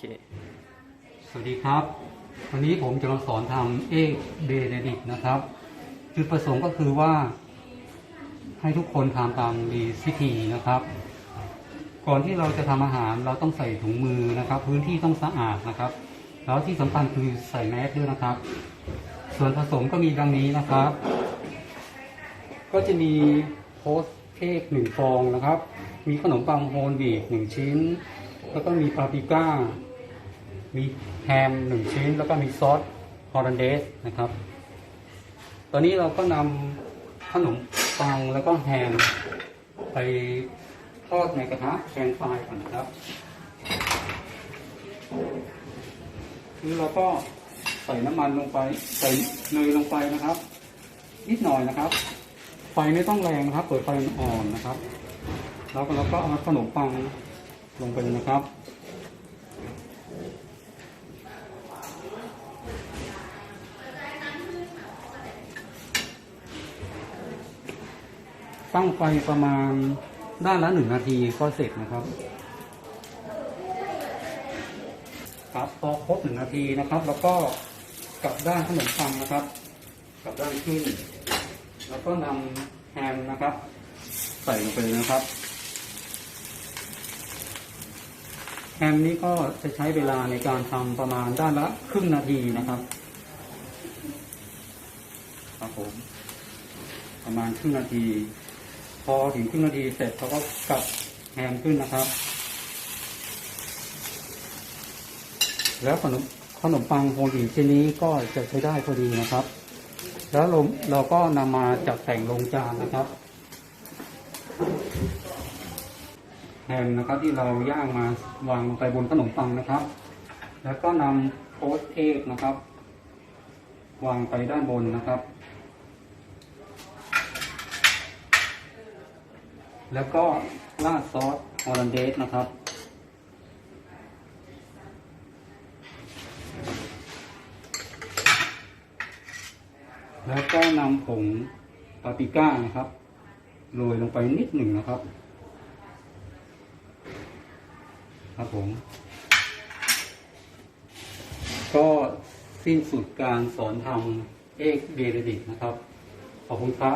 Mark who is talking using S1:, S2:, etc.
S1: ค
S2: สวัสดีครับ วันนี้ผมจะมาสอนทำเอ็กเบเนดิกนะครับ จุดประสงค์ก็คือว่า ให้ทุกคนทำตามดีวิธีนะครับ ก่อนที่เราจะทำอาหารเราต้องใส่ถุงมือนะครับ พื้นที่ต้องสะอาดนะครับ แล้วที่สำคัญคือใส่แมสด้วยนะครับ ส่วนผสมก็มีดังนี้นะครับ ก็จะมีโพสเค้กหนึ่งฟองนะครับ มีขนมปังโฮลวีทหนึ่งชิ้น แล้วก็มีปาปริก้า มีแฮมหนึ่งชิ้น แล้วก็มีซอสฮอลแลนเดสนะครับ ตอนนี้เราก็นำขนมปังแล้วก็แฮมไปทอดในกระทะแกงไฟก่อนครับคือเราก็ใส่น้ำมันลงไป ใส่เนยลงไปนะครับ นิดหน่อยนะครับ ไฟไม่ต้องแรงนะครับ เปิดไฟอ่อนนะครับ แล้วเราก็เอาขนมปัง ลงไปเลยนะครับ ตั้งไฟประมาณด้านละหนึ่งนาทีก็เสร็จนะครับ ครับพอครบหนึ่งนาทีนะครับ แล้วก็กลับด้านขนมปังนะครับ กลับด้านขึ้น แล้วก็นำแฮมนะครับ ใส่ลงไปนะครับ แฮมนี้ก็จะใช้เวลาในการทำประมาณด้านละครึ่งนาทีนะครับครับผมประมาณครึ่งนาที พอถึงครึ่งนาทีเสร็จเขาก็กลับแฮมขึ้นนะครับ แล้วขนมขนมปังโฮลวีตชิ้นนี้ก็จะใช้ได้พอดีนะครับ แล้วเราเราก็นำมาจัดแต่งลงจานนะครับ แฮมนะครับที่เราย่างมาวางลงไปบนขนมปังนะครับ แล้วก็นำโพสเอกนะครับ วางไปด้านบนนะครับ แล้วก็ราดซอสฮอลแลนเดสนะครับแล้วก็นำผงปาปริก้านะครับโรยลงไปนิดหนึ่งนะครับ ครับผม ก็สิ้นสุดการสอนทำเอกเบเดดิกนะครับ ขอบคุณครับ